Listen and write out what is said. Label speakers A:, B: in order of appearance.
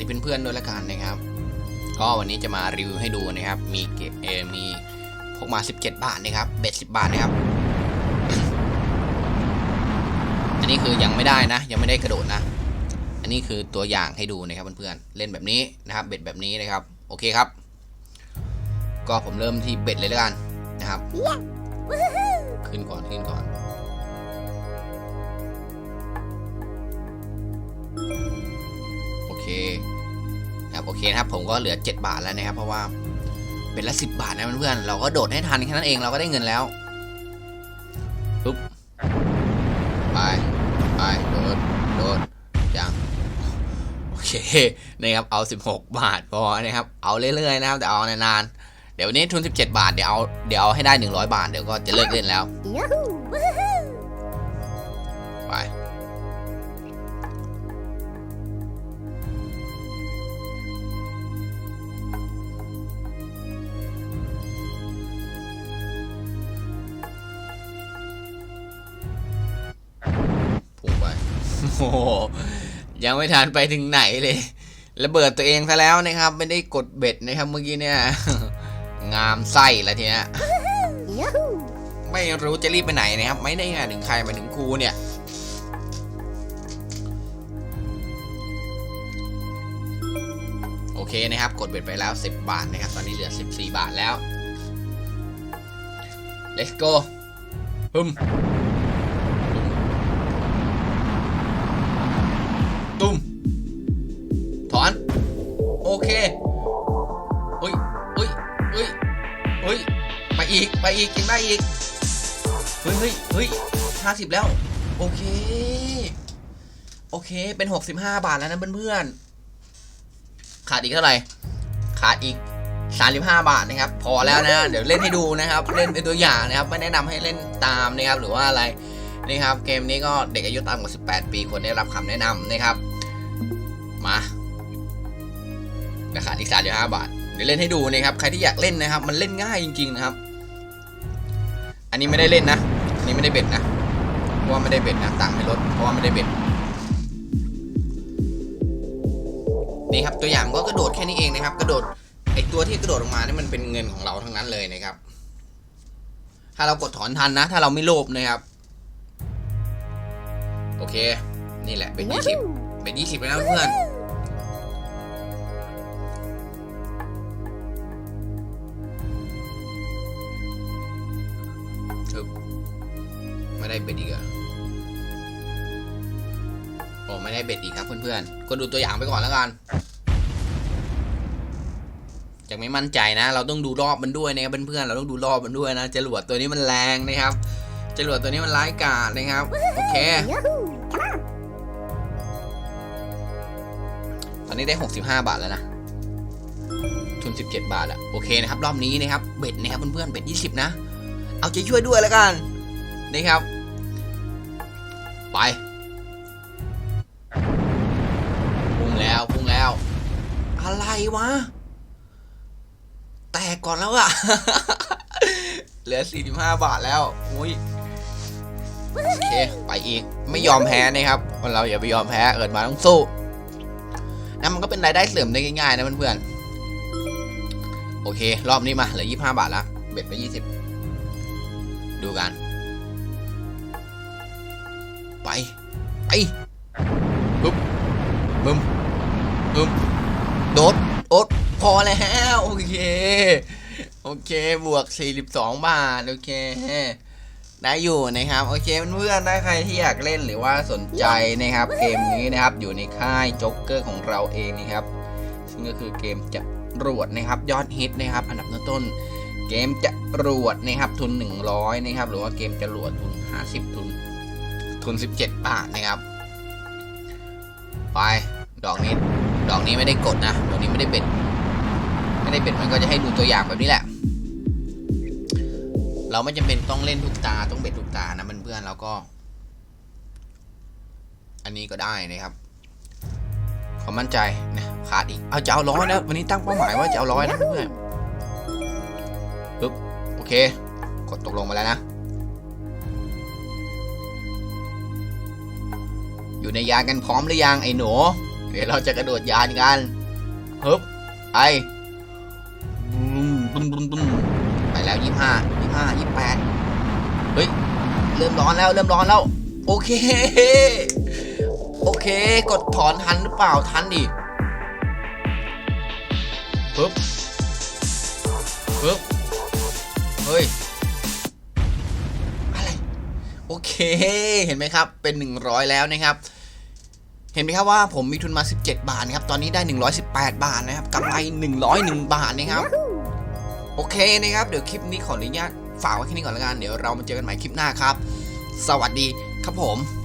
A: ดีเพื่อนๆด้วยละกันนะครับ ก็วันนี้จะมารีวิวให้ดูนะครับ มีเกเอมีพกมา 17 บาทนะครับเบ็ด10 บาทนะครับ อันนี้คือยังไม่ได้นะ ยังไม่ได้กระโดดนะ อันนี้คือตัวอย่างให้ดูนะครับเพื่อนๆเล่นแบบนี้นะครับ เบ็ดแบบนี้นะครับ โอเคครับ ก็ผมเริ่มที่เบ็ดเลยแล้วกันนะครับขึ้นก่อนขึ้นก่อน คครับโอเคนะครับผมก็เหลือ 7 บาทแล้วนะครับ เพราะว่าเป็นละ10บาทนะเพื่อนๆเราก็โดดให้ทันแค่นั้นเองเราก็ได้เงินแล้วปุ๊บไปไปโดดโดดยังโอเคนะครับเอา 16 บาทพอนะครับเอาเรื่อยๆนะครับแต่เอานานๆเดี๋ยววันนี้ทุน 17 บาทเดี๋ยวเอาเดี๋ยวเอาให้ได้ 100 บาทเดี๋ยวก็จะเลิกเล่นแล้ว โอ้โหยังไม่ทันไปถึงไหนเลยระเบิดตัวเองซะแล้วนะครับ ไม่ได้กดเบ็ดนะครับเมื่อกี้เนี่ย งามไส้ละทีเนี้ย
B: Yahoo!
A: ไม่รู้จะรีบไปไหนนะครับ ไม่ได้งานถึงใครมาถึงครูเนี่ยโอเคนะครับ กดเบ็ดไปแล้ว 10 บาทนะครับ ตอนนี้เหลือ 14 บาทแล้ว let's go ฮึมตุ้ม เคเฮ้ยเฮ้ยเฮ้ยเฮ้ยไปอีกไปอีกยังได้อีกเฮ้ยเฮ้ยเฮ้ยห้าสิบแล้ว โอเค โอเคเป็นหกสิบห้าบาทแล้วนะเพื่อนๆขาดอีกเท่าไหร่ขาดอีกสามสิบห้าบาทนะครับ พอแล้วนะเดี๋ยวเล่นให้ดูนะครับ เล่นเป็นตัวอย่างนะครับ ไม่แนะนำให้เล่นตามนะครับ หรือว่าอะไรนะครับ เกมนี้ก็เด็กอายุต่ำกว่า 18 ปีควรได้รับคำแนะนำนะครับ มา ราคาอีก35บาท เดี๋ยวเล่นให้ดูนะครับ ใครที่อยากเล่นนะครับ มันเล่นง่ายจริง ๆ นะครับ อันนี้ไม่ได้เล่นนะ อันนี้ไม่ได้เบ็ดนะ เพราะว่าไม่ได้เบ็ดนะตังไม่ลดเพราะว่าไม่ได้เบ็ด นี่ครับตัวอย่างก็กระโดดแค่นี้เองนะครับ กระโดดไอตัวที่กระโดดออกมานี่มันเป็นเงินของเราทั้งนั้นเลยนะครับ ถ้าเรากดถอนทันนะ ถ้าเราไม่โลภนะครับ โอเค นี่แหละเป็นยี่สิบเป็นยี่สิบแล้วเพื่อน ได้เบ็ดอีกเหรอโอ้ไม่ได้เบ็ดอีกครับเพื่อนๆก็ดูตัวอย่างไปก่อนแล้วกันยังไม่มั่นใจนะ เราต้องดูรอบมันด้วยนะครับเพื่อนๆเราต้องดูรอบมันด้วยนะจรวดตัวนี้มันแรงนะครับจรวดตัวนี้มันร้ายกาจนะครับโอเคตอนนี้ได้ 65 บาทแล้วนะทุน 17 บาทอะโอเคนะครับ รอบนี้นะครับเบ็ดนะครับเพื่อนๆเบ็ด20 นะ เอาใจช่วยด้วยแล้วกันนะครับ ไปพุ่งแล้วพุ่งแล้ว อะไรวะ แตกก่อนแล้วอะเหลือ 45 บาทแล้วอุ้ยโอเคไปอีกไม่ยอมแพ้นะครับคนเราอย่าไปยอมแพ้เกิดมาต้องสู้นะมันก็เป็นรายได้เสริมได้ง่ายๆนะเพื่อนๆโอเค รอบนี้มาเหลือ 25 บาทละเบ็ดไป 20 ดูกัน ไปไปปุ๊บบึ้มบึ้มโดดโอ๊ตพอแล้วโอเค โอเคบวก 42 บาท โอเคได้อยู่นะครับ โอเคเพื่อนๆถ้าใครที่อยากเล่นหรือว่าสนใจนะครับ เกมนี้นะครับอยู่ในค่ายจ็อกเกอร์ของเราเองนะครับ ซึ่งก็คือเกมจะรวดนะครับ ยอดฮิตนะครับ อันดับต้นเกมจะรวดนะครับทุน 100 นะครับ หรือว่าเกมจะรวดทุน 50 ทุน ทุน 17 บาทนะครับ ไป ดอกนี้ ดอกนี้ไม่ได้กดนะ ดอกนี้ไม่ได้เบ็ด ไม่ได้เบ็ดมันก็จะให้ดูตัวอย่างแบบนี้แหละ เราไม่จำเป็นต้องเล่นทุกตา ต้องเบ็ดทุกตานะเพื่อนๆเราก็ อันนี้ก็ได้นะครับขอมั่นใจนะขาดอีก เอาจะเอาร้อยนะ วันนี้ตั้งเป้าหมายว่าจะเอาร้อยนะเพื่อนปึ๊บ โอเค กดตกลงมาแล้วนะ อยู่ในยานกันพร้อมหรือยังไอ้หนู เดี๋ยวเราจะกระโดดยานกันฮึบไปตุ้มตุ้มตุ้มไปแล้วยี่ห้ายี่ห้ายี่แปดเฮ้ย เริ่มร้อนแล้วเริ่มร้อนแล้ว โอเค โอเค กดถอนทันหรือเปล่าทันดิปึ๊บปึ๊บเฮ้ยอะไรโอเค เห็นไหมครับ เป็น 100 แล้วนะครับ เห็นไหมครับว่าผมมีทุนมา 17 บาทนะครับ ตอนนี้ได้ 118 บาทนะครับกำไร 101 บาทนะครับ โอเคนะครับ เดี๋ยวคลิปนี้ขออนุญาตฝากไว้แค่นี้ก่อนละกัน เดี๋ยวเรามาเจอกันใหม่คลิปหน้าครับ สวัสดีครับผม